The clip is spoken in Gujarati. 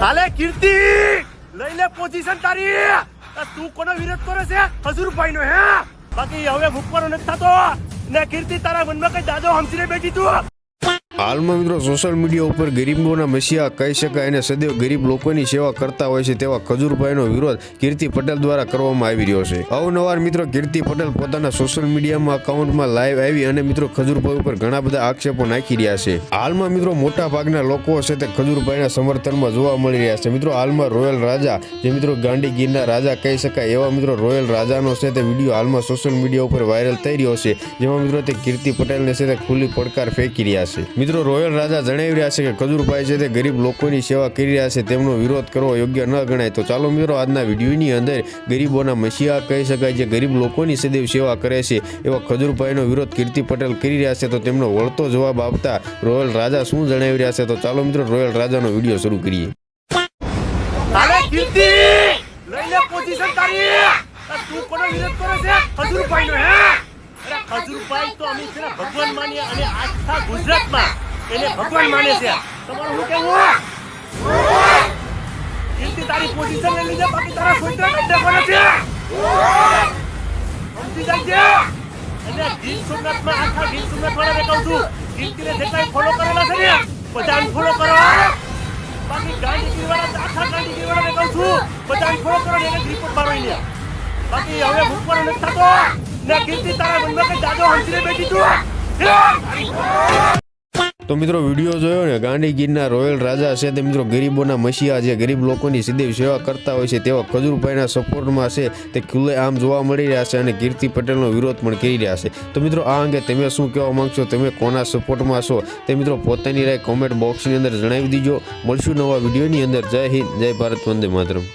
હાલે કીર્તિ! લઈ લે પોઝિશન તારી! તું કોનો વિરોધ કરે છે? હજુરભાઈ નો હે? બાકી હવે ભૂખવાનો નથી થતો. ને કીર્તિ તારા મનમાં કઈ દાદો હમસીને બેઠી તું? હાલમાં મિત્રો સોશિયલ મીડિયા ઉપર ગરીબોના મસીહા કહી શકાય અને સદૈવ ગરીબ લોકોની સેવા કરતા હોય છે તેવા ખજૂરભાઈનો વિરોધ કીર્તિ પટેલ દ્વારા કરવામાં આવી રહ્યો છે. અવનવાર મિત્રો કીર્તિ પટેલ પોતાના સોશિયલ મીડિયામાં અકાઉન્ટમાં લાઈવ આવી અને મિત્રો ખજૂરભાઈ ઉપર ઘણા બધા આક્ષેપો નાખી રહ્યા છે. હાલમાં મિત્રો મોટા ભાગના લોકો છે તે ખજૂરભાઈના સમર્થનમાં જોવા મળી રહ્યા છે. મિત્રો હાલમાં રોયલ રાજા, જે મિત્રો ગાંડી ગીરના રાજા કહી શકાય એવા મિત્રો રોયલ રાજાનો છે તે વીડિયો હાલમાં સોશિયલ મીડિયા ઉપર વાયરલ થઈ રહ્યો છે. જેમાં મિત્રો તે કીર્તિ પટેલને છે તે ખુલ્લી પડકાર ફેંકી રહ્યા છે. મિત્રો, રોયલ રાજા જણાવી રહ્યા છે કે ખજૂરભાઈ છે તે ગરીબ લોકોની સેવા કરી રહ્યા છે. તેમનો વિરોધ કરવો યોગ્ય ન ગણાય. તો ચાલો મિત્રો, આજના વિડીયોની અંદર ગરીબોના મસીહા કહી શકાય જે ગરીબ લોકોની સદૈવ સેવા કરે છે. એવા ખજૂરભાઈનો વિરોધ કીર્તિ પટેલ કરી રહ્યા છે. તો તેમનો વળતો જવાબ આપતા રોયલ રાજા શું જણાવી રહ્યા છે? તો ચાલો મિત્રો, રોયલ રાજાનો વીડિયો શરૂ કરીએ. તું કોનો વિરોધ કરે છે? હજુરભાઈ હે? હજુરભાઈ તો અમે છે ને ભગવાન માનીએ અને આખા ગુજરાતમાં એને ભગવાન માને છે. તમારું શું કેવું કીર્તિ તારી પોઝિશન લઈ લીધે બાકી તારા કાઢી દેવાના છે સમજી જાય અને ગીર સોમનાથમાં આખા ગીર સોમનાથ વાળાને કહું છું કીર્તિને જેટલા ફોલો કરેલા છે ને બધાને ફોલો કરો. બાકી ગાંધી ગીરવાળા આખા ગાંધી ગીરવાળાને કહું છું બધાને ફોલો કરો ને એને રિપોર્ટ મારો બાકી હવે ભૂખવાનો નથી થતો. તું મિત્રો વીડિયો જોયો ને, ગાંધીગીરના રોયલ રાજા છે તે મિત્રો ગરીબોના મસીહા જે ગરીબ લોકોની સીધી સેવા કરતા હોય છે તેવા ખજુરભાઈના સપોર્ટમાં છે તે ખુલ્લે આમ જોવા મળી રહ્યા છે અને કીર્તિ પટેલનો વિરોધ પણ કરી રહ્યા છે. તો મિત્રો આ અંગે તમે શું કહેવા માંગશો? તમે કોના સપોર્ટમાં છો? તે મિત્રો પોતાની રાય કોમેન્ટ બોક્સની અંદર જણાવી દીજો. મળશું નવા વિડીયોની અંદર. જય હિન્દ, જય ભારત, વંદે માતરમ.